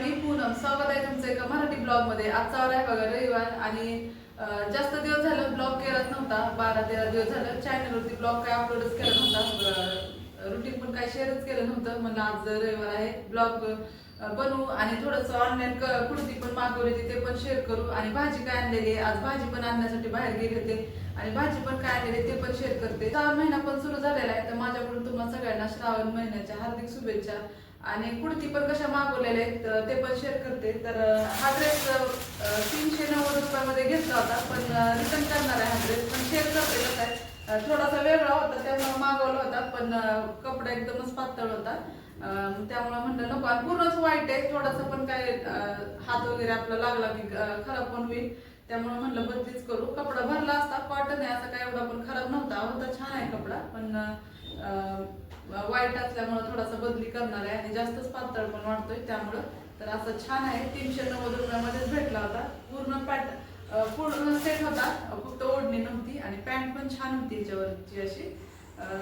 मी पूनम स्वागत आहे तुमचं एका मराठी ब्लॉगमध्ये आजचा आहे बघा रविवार आणि जास्त दिवस झालं ब्लॉग केलाच नव्हता. बारा तेरा दिवस झालं चॅनलवरती ब्लॉग काय अपलोडच केला नव्हता. रुटीन पण काय शेअरच केलं नव्हतं. म्हणलं आज रविवार आहे ब्लॉग बनवू आणि थोडंसं ऑनलाईन कुर्ती पण मागवली होती ते पण शेअर करू. आणि भाजी काय आणलेली आहे? आज भाजी पण आणण्यासाठी बाहेर गेले होते. आणि भाजी पण काय आणलेली ते पण शेअर करते. श्रावण महिना पण सुरू झालेला आहे तर माझ्याकडून तुम्हाला सगळ्यांना श्रावण महिन्याच्या हार्दिक शुभेच्छा. आणि कुर्ती पण कशा मागवलेल्या आहेत ते पण शेअर करते. तर हा ड्रेस तीनशे नव्वद रुपयामध्ये घेतला होता पण रिटर्न करणार आहे हा ड्रेस पण शेअर करते कसं आहे थोडासा वेगळा होता त्यामुळे मागवला होता पण कपडा एकदमच पातळ होता. त्यामुळं त्यामुळे म्हणलं नको आणि पूर्णच वाईट आहे थोडासा पण काय हात वगैरे आपला लागला की खराब पण होईल. त्यामुळे म्हणलं बदलीच करू. कपडा भरला असता कॉटन आहे असं काय एवढा पण खराब नव्हता होता छान आहे कपडा पण वाईट असल्यामुळे थोडासा बदली करणार आहे. आणि जास्तच पातळ पण वाटतोय त्यामुळं तर असं छान आहे. तीनशे नव्वद रुपयामध्येच भेटला होता. पूर्ण पॅट पूर्ण सेट होता. फक्त ओढणी नव्हती आणि पॅन्ट पण छान होती याच्यावरची अशी.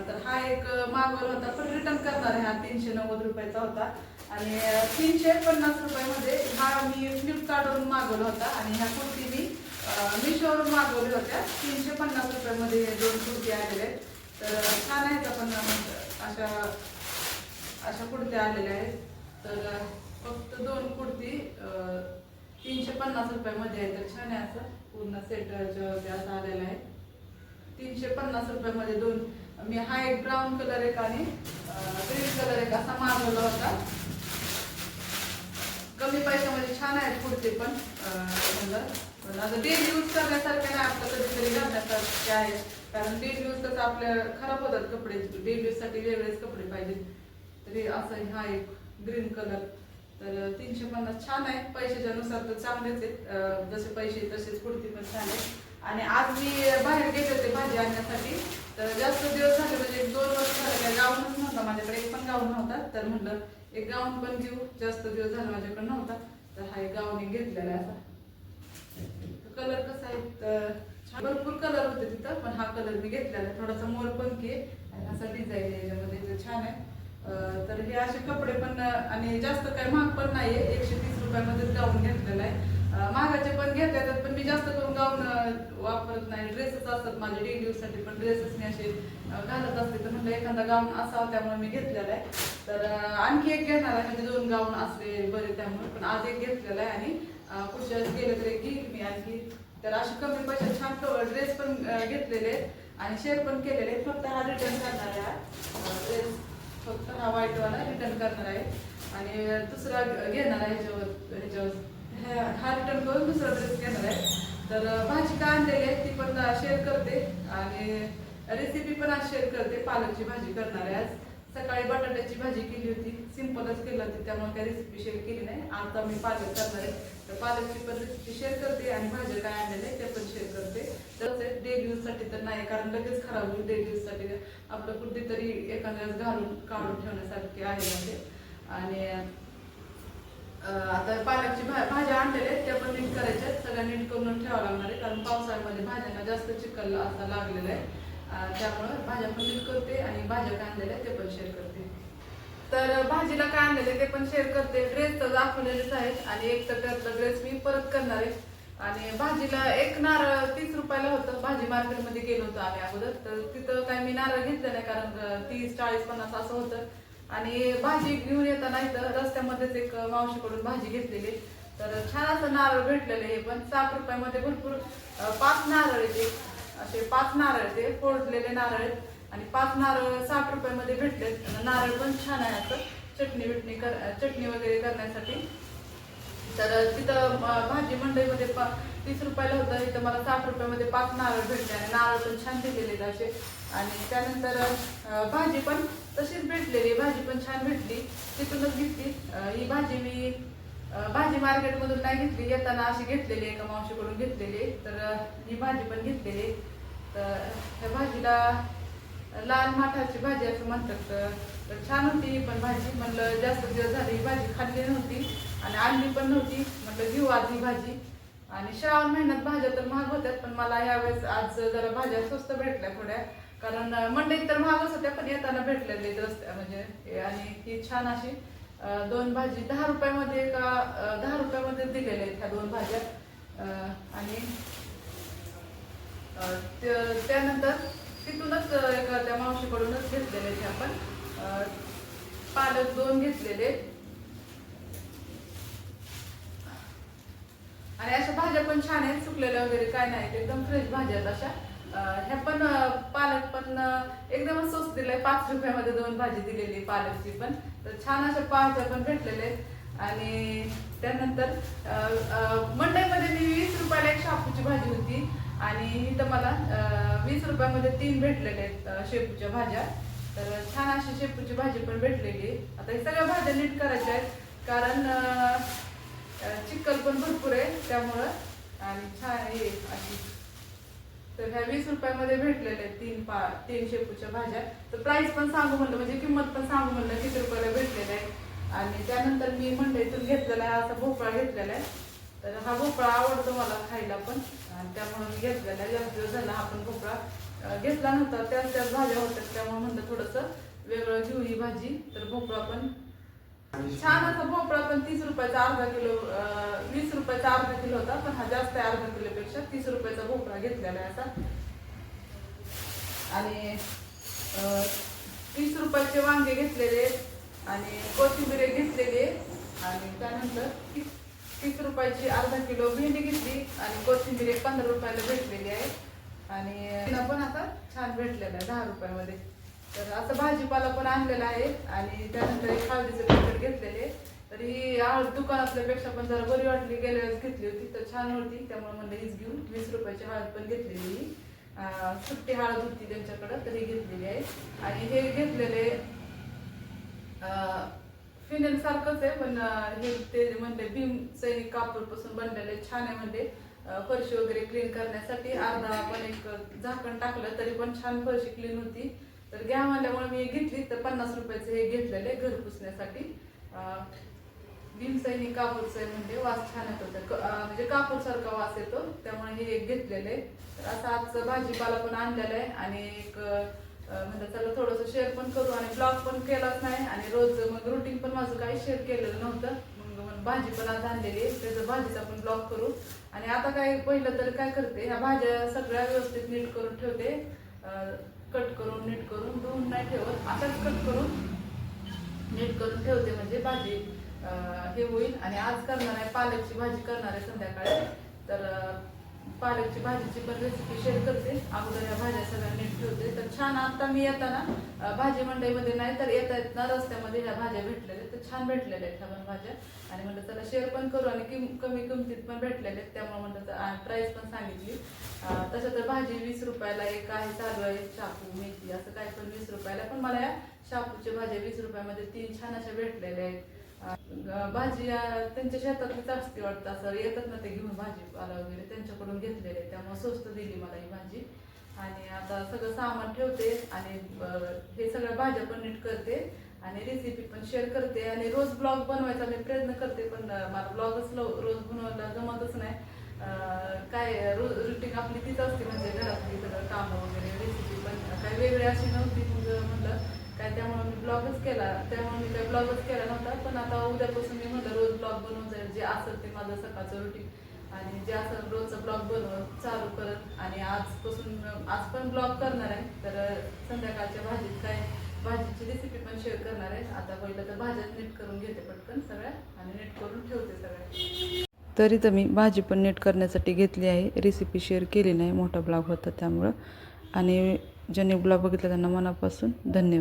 तर हा एक मागवला होता. पण रिटर्न करणार आहे हा तीनशे नव्वद रुपयाचा होता. आणि तीनशे पन्नास रुपयामध्ये हा मी फ्लिपकार्टवरून मागवला होता. आणि ह्या कुर्ती मी मिशोवरून मागवल्या होत्या. तीनशे पन्नास रुपयामध्ये दोन कुर्ती आलेल्या आहेत. तर छान आहे. अशा अशा कुर्त्या आलेल्या आहेत. तर फक्त दोन कुडती तीनशे पन्नास रुपयामध्ये आहे तर छान आहे असं. पूर्ण सेटच्या असं आलेलं आहे. तीनशे पन्नास रुपयामध्ये दोन. मी हा एक ब्राऊन कलर एक आणि ग्रीन कलर एक असा मागवला होता. कमी पैशामध्ये छान आहेत कुर्ते पण म्हणलं. आता डेली यूज करण्यासारखे नाही. आपलं कधीतरी घालण्यासारखे आहेत. कारण डेली यूज कसं आपल्या खराब होतात कपडे. डेली यूजसाठी वेगळेच कपडे पाहिजेत. तरी असं हा एक ग्रीन कलर तर तीनशे पन्नास छान आहे. पैशाच्या नुसार तर चांगलेच आहेत. जसे पैसे तसेच कुर्ती पण छान आहे आणि आज मी बाहेर गेले होते भाजी आणण्यासाठी. तर जास्त दिवस झाले म्हणजे एक दोन वर्ष झाले काय गाऊनच नव्हता. माझ्याकडे एक पण गाऊन नव्हता. तर म्हणलं एक गाऊन पण घेऊ. जास्त दिवस झाले माझ्याकडे नव्हता. तर हा एक गाऊन एक घेतलेला आहे असा कलर कसा आहे? तर भरपूर कलर होते तिथं पण हा कलर मी घेतलेला. आहे थोडासा मोर पंखी आहे. आणि असा डिझाईन आहे याच्यामध्ये छान आहे. तर हे असे कपडे पण आणि जास्त काही महाग पण नाहीये. एकशे तीस रुपयामध्येच गाऊन घेतलेला आहे. महागाचे पण घेता येतात पण मी जास्त करून गाऊन वापरत नाही. ड्रेसेस असतात माझे डेली यूजसाठी पण ड्रेसेस मी असे घालत असते. तर म्हणलं एखादा गाऊन असावा त्यामुळे मी घेतलेला आहे. तर आणखी एक घेणार आहे. म्हणजे दोन गाऊन असले बरे त्यामुळे पण आज एक घेतलेला आहे. आणि पुढच्या वेळेस गेलं तरी घेईल मी आणखी. तर अशी कमी पैशात छान ड्रेस पण घेतलेले आहेत आणि शेअर पण केलेले. फक्त हा रिटर्न करणार आहे ड्रेस फक्त हा व्हाईट वाला रिटर्न करणार आहे. आणि दुसरा घेणार आहे ह्याच्यावर ह्याच्यावर. हा रिटर्न करून दुसरा ड्रेस घेणार आहे. तर भाजी काय आणलेली आहे ती पण शेअर करते. आणि रेसिपी पण आज शेअर करते. पालकची भाजी करणार आहे आज. सकाळी बटाट्याची भाजी केली होती. सिंपलच केली होती. त्यामुळे काही रेसिपी शेअर केली नाही. आता मी पालक करणार आहे. तर पालकची पण रेसिपी शेअर करते आणि भाज्या काय आणलेल्या आहे ते पण शेअर करते. तर डेली यूजसाठी तर नाही कारण लगेच खराब होईल डेली यूजसाठी आपलं कुठेतरी एखाद्या वेळेस घालून काढून ठेवण्यासारखे आहे म्हणजे. आणि आता पालकची भा भाज्या आणलेल्या आहेत. त्या पण नीट करायच्या आहेत. सगळ्या नीट करून ठेवावं लागणार आहे. कारण पावसाळ्यामध्ये भाज्यांना जास्त चिकल असा लागलेला आहे. त्यामुळं भाज्या पण नीट करते आणि भाज्या काय आणलेल्या आहेत ते पण शेअर करते. तर भाजीला काय आणलेले ते पण शेअर करते. ड्रेस तर दाखवलेलेच आहेत आणि एक तर त्यातला ड्रेस मी परत करणार आहे. आणि भाजीला एक नारळ तीस रुपयाला होतं. भाजी मार्केटमध्ये गेलो होतो आम्ही अगोदर. तर तिथं काय मी नारळ घेतलं नाही कारण तीस चाळीस पन्नास असं होतं. आणि भाजी घेऊन येताना इथं रस्त्यामध्येच एक मावशीकडून भाजी घेतलेली तर छान असं नारळ भेटलेलं हे पण. सात रुपयामध्ये भरपूर पाच नारळ येते असे पाच नारळ ते फोडलेले नारळ आहेत आणि पाच नारळ साठ रुपयामध्ये भेटले नारळ पण छान आहे असं. चटणी बिटणी कर चटणी वगैरे करण्यासाठी. तर तिथं भाजी मंडईमध्ये पा- तीस रुपयाला होतं. इथं मला साठ रुपयामध्ये पाच नारळ भेटले आणि नारळ पण छान दिलेले आहेत असे. आणि त्यानंतर भाजी पण तशीच भेटलेली. भाजी पण छान भेटली. तिथूनच घेतली. ही भाजी मी भाजी मार्केटमधून नाही घेतली. येताना अशी घेतलेली. एका मावशीकडून घेतलेली. तर ही भाजी पण घेतलेली. तर त्या भाजीला लाल माठाची भाजी असं म्हणतात. तर छान होती पण भाजी म्हणलं जास्त दिवस झाली भाजी खाल्ली नव्हती आणि आणली पण नव्हती. म्हटलं घेऊ आज ही भाजी. आणि श्रावण महिन्यात भाज्या तर महाग होत्यात पण मला यावेळेस आज जरा भाज्या स्वस्त भेटल्या थोड्या. कारण मंडईत तर महागच होत्या पण येताना भेटलेले रस्त्या म्हणजे आणि ही छान अशी दोन भाजी दहा रुपयामध्ये का दहा रुपयामध्ये दिलेल्या आहेत ह्या दोन भाज्या. आणि त्यानंतर तिथूनच एक त्या मावशीकडूनच घेतलेले आहेत आपण पालक दोन घेतलेले. आणि अशा भाज्या पण छान आहेत सुकलेल्या वगैरे काय नाही एकदम फ्रेश भाज्या आहेत अशा. ह्या पण पालक पण एकदमच स्वस्त दिलाय पाच रुपयामध्ये दोन भाजी दिलेली पालकची पण. तर छान अशा भाज्या पण भेटलेले आहेत. आणि त्यानंतर मंडईमध्ये मी वीस रुपयाला एक शापूची भाजी होती. आणि इथं मला वीस रुपयामध्ये तीन भेटलेले आहेत शेपूच्या भाज्या. तर छान अशी शेपूची भाजी पण भेटलेली आहे. आता हे सगळ्या भाज्या नीट करायच्या आहेत कारण चिखल पण भरपूर आहे त्यामुळं. आणि छान आहे अशी. तर ह्या वीस रुपयामध्ये भेटलेले आहेत तीन पा तीन शेपूच्या भाज्या. तर प्राईस पण सांगू म्हणलं म्हणजे किंमत पण सांगू म्हणलं किती रुपयाला भेटलेलं आहे आणि त्यानंतर मी मंडईतून घेतलेला आहे असा भोपळा घेतलेला आहे. तर हा भोपळा आवडतो मला खायला पण. आणि त्यामुळे मी घेतलेला. जास्त दिवस झाला हा पण भोपळा घेतला नव्हता. त्याच त्याच भाज्या होत्या. त्यामुळे म्हणलं थोडंसं वेगळं घेऊ ही भाजी. तर भोपळा पण छान असा भोपळा पण. तीस रुपयाचा अर्धा किलो वीस रुपयाचा अर्धा किलो होता. पण हा जास्त आहे अर्धा किलोपेक्षा. तीस रुपयाचा भोपळा घेतलेला आहे असा. आणि तीस रुपयाचे वांगे घेतलेले. आणि कोथिंबीर घेतलेली आहे. आणि त्यानंतर तीस रुपयाची अर्धा किलो भेंडी घेतली आणि कोथिंबीर एक पंधरा रुपयाला भेटलेली आहे. आणि पण आता छान भेटलेला आहे दहा रुपयामध्ये. तर असं भाजीपाला पण आणलेला आहे आणि त्यानंतर एक हळदीचे पॅकेट घेतलेले तर ही हळद दुकानातल्यापेक्षा पण जरा बरी वाटली गेल्या वेळेस घेतली होती तर छान होती. त्यामुळे म्हणलं हीच घेऊन वीस रुपयाची हळद पण घेतलेली ही. सुट्टी हळद होती त्यांच्याकडं तरी घेतलेली आहे. आणि हे घेतलेले फिनेल सारखंच आहे पण हे ते म्हणले भीम सैनिक कापूरपासून बनलेले छान आहे म्हणले. फरशी वगैरे क्लीन करण्यासाठी अर्धा आपण एक झाकण टाकलं तरी पण छान फरशी क्लीन होती. तर घ्या म्हणल्यामुळे मी घेतली तर पन्नास रुपयाचे हे घेतलेले घर पुसण्यासाठी. अं, भीम सैनिक कापूरचं आहे म्हणजे वास छान येतो. क- म्हणजे कापूर सारखा वास येतो त्यामुळे हे एक घेतलेले तर असं आजचं भाजीपाला पण आणलेलं आहे आणि एक म्हणजे चला थोडंसं शेअर पण करू. आणि ब्लॉग पण केलाच नाही. आणि रोज मग रुटीन पण माझं काही शेअर केलेलं नव्हतं. मग भाजी पण आज आणलेली आहे. त्याचं भाजीचा पण ब्लॉग करू. आणि आता काय पहिलं तर काय करते ह्या भाज्या सगळ्या व्यवस्थित नीट करून ठेवते. कट करून नीट करून धुवून नाही ठेवत. अशाच कट करून नीट करून ठेवते म्हणजे भाजी हे होईल. आणि आज करणार आहे पालकची भाजी करणार आहे संध्याकाळी. तर पालकची भाजीची पण रेसिपी शेअर करते. अगोदर या भाज्या सगळ्या नीट ठेवते. तर छान आता मी येताना भाजी मंडईमध्ये नाही तर येता येत ना रस्त्यामध्ये ह्या भाज्या भेटलेल्या आहेत. तर छान भेटलेल्या आहेत ह्या पण भाज्या. आणि म्हणलं त्याला शेअर पण करू आणि किम कमी किमतीत पण भेटलेले आहेत. त्यामुळे तर प्राईस पण सांगितली. तसं तर भाजी वीस रुपयाला एक आहे चालू आहे शापू मेथी असं काय पण वीस रुपयाला. पण मला या शापूच्या भाज्या वीस रुपयामध्ये तीन छान अशा भेटलेल्या आहेत. भाजी त्यांच्या शेतातलीच असते वाटतं असं. येतात ना ते घेऊन भाजीपाला वगैरे त्यांच्याकडून घेतलेले. त्यामुळे स्वस्त दिली मला ही भाजी. आणि आता सगळं सामान ठेवते आणि हे सगळ्या भाज्या पण नीट करते आणि रेसिपी पण शेअर करते. आणि रोज ब्लॉग बनवायचा मी प्रयत्न करते पण मला ब्लॉगच रोज बनवायला जमतच नाही. काय रोज रुटीन आपली तीच असते म्हणजे घरात सगळं कामं वगैरे रेसिपी पण काही वेगळी अशी नव्हती मग म्हणलं काय त्यामुळे मी ब्लॉगच केला त्यामुळे मी काही ब्लॉगच केला नव्हता पण आता उद्यापासून मी म्हणलं रोज ब्लॉग बनवून जाईल. जे असेल ते माझं सकाळचं रुटीन आणि जे असं रोजचं ब्लॉग बनव चालू करत. आणि आजपासून आज पण ब्लॉग करणार आहे तर संध्याकाळच्या भाजीत काय भाजीची रेसिपी पण शेअर करणार आहे. आता पहिलं तर भाज्याच नीट करून घेते पटकन सगळ्या आणि नीट करून ठेवते सगळ्या. तरी तर मी भाजी पण नीट करण्यासाठी घेतली आहे. रेसिपी शेअर केली नाही. मोठा ब्लॉग होता त्यामुळं. आणि ज्यांनी ब्लॉग बघितला त्यांना मनापासून धन्यवाद.